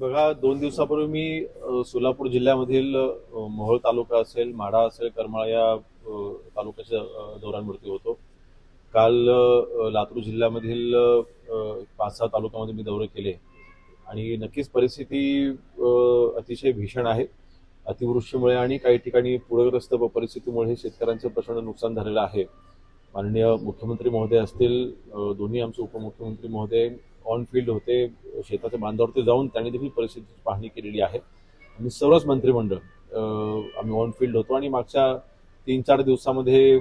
बघा दोन दिवसापूर्वी मी सोलापूर जिल्ह्यामधील मोहोळ तालुका असेल माढा असेल करमाळा या तालुक्याच्या दौऱ्यांवरती होतो. काल लातूर जिल्ह्यामधील पाच सहा तालुक्यामध्ये मी दौरे केले. आणि नक्कीच परिस्थिती अतिशय भीषण आहे. अतिवृष्टीमुळे आणि काही ठिकाणी पूरग्रस्त परिस्थितीमुळे शेतकऱ्यांचं प्रचंड नुकसान झालेलं आहे. माननीय मुख्यमंत्री महोदय असतील दोन्ही आमचे उपमुख्यमंत्री महोदय ऑन फील्ड होते शेताच्या बांधावरती जाऊन त्यांनी देखील परिस्थितीची पाहणी केलेली आहे. आणि सर्वच मंत्रिमंडळ आम्ही ऑन फील्ड होतो आणि मागच्या तीन चार दिवसामध्ये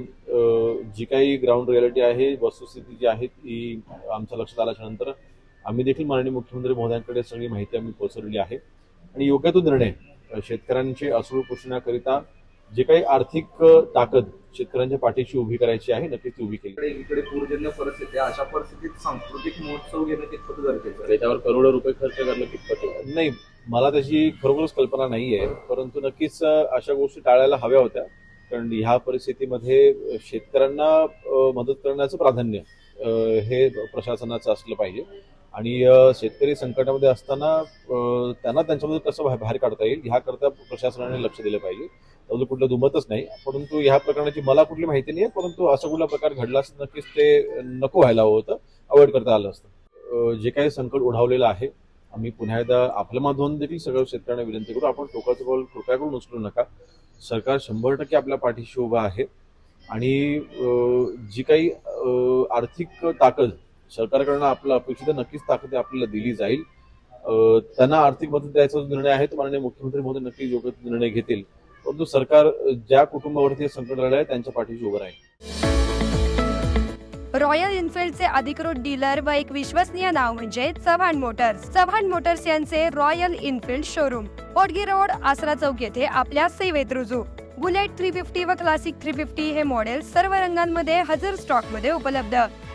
जी काही ग्राउंड रियालिटी आहे वस्तुस्थिती जी आहे ती आमच्या लक्षात आल्याच्यानंतर आम्ही देखील माननीय मुख्यमंत्री महोदयांकडे सगळी माहिती आम्ही पोहोचवलेली आहे. आणि योग्य तो निर्णय शेतकऱ्यांचे असूळ पोषणाकरिता जे काही आर्थिक ताकद शेतकऱ्यांच्या पाठीशी उभी करायची आहे नक्कीच ती उभी केली. इकडे पूरजन्य परिस्थिती आहे. अशा परिस्थितीत सांस्कृतिक महोत्सव घेणं कितपत गरजेचं आहे? त्याच्यावर करोडो रुपये खर्च करणं कितपत? नाही मला त्याची खरोखरच कल्पना नाही आहे परंतु नक्कीच अशा गोष्टी टाळायला हव्या होत्या. कारण ह्या परिस्थितीमध्ये शेतकऱ्यांना मदत करण्याचं प्राधान्य हे प्रशासनाचं असलं पाहिजे. आणि शेतकरी संकटामध्ये असताना अ, त्यांना त्यांच्यामध्ये कसं बाहेर बाहेर काढता येईल ह्याकरता प्रशासनाने लक्ष दिलं पाहिजे. त्याबद्दल कुठलं दुमतच नाही. परंतु ह्या प्रकरणाची मला कुठली माहिती नाही आहे परंतु असा कुठला प्रकार घडला नक्कीच ते नको व्हायला हवं होतं अवॉइड करता आलं असतं. जे काही संकट ओढावलेलं आहे आम्ही पुन्हा एकदा आपल्या माध्यमातून देखील सगळ्या शेतकऱ्यांना विनंती करू आपण टोकाचं पाऊल कृपया करून उचलू नका. सरकार शंभर टक्के आपल्या पाठीशी उभा आहे आणि जी काही आर्थिक ताकद सरकारकडनं आपलं अपेक्षित नक्कीच ताकद आपल्याला दिली जाईल. त्यांना आर्थिक मदत द्यायचा जो निर्णय आहे तो माननीय मुख्यमंत्री महोदय नक्कीच योग्य निर्णय घेतील. परंतु सरकार ज्या कुटुंबावरती संकट आलं आहे त्यांच्या पाठीशी उभं राहील. रॉयल एनफिल्डचे अधिकृत डीलर व एक विश्वसनीय नाव म्हणजे चव्हाण मोटर्स. चव्हाण मोटर्स यांचे Royal Enfield showroom पोटगी road Asara चौक येथे आपल्या सेवेत रुजू. बुलेट थ्री फिफ्टी व क्लासिक थ्री फिफ्टी हे मॉडेल सर्व रंगांमध्ये हजर स्टॉकमध्ये उपलब्ध.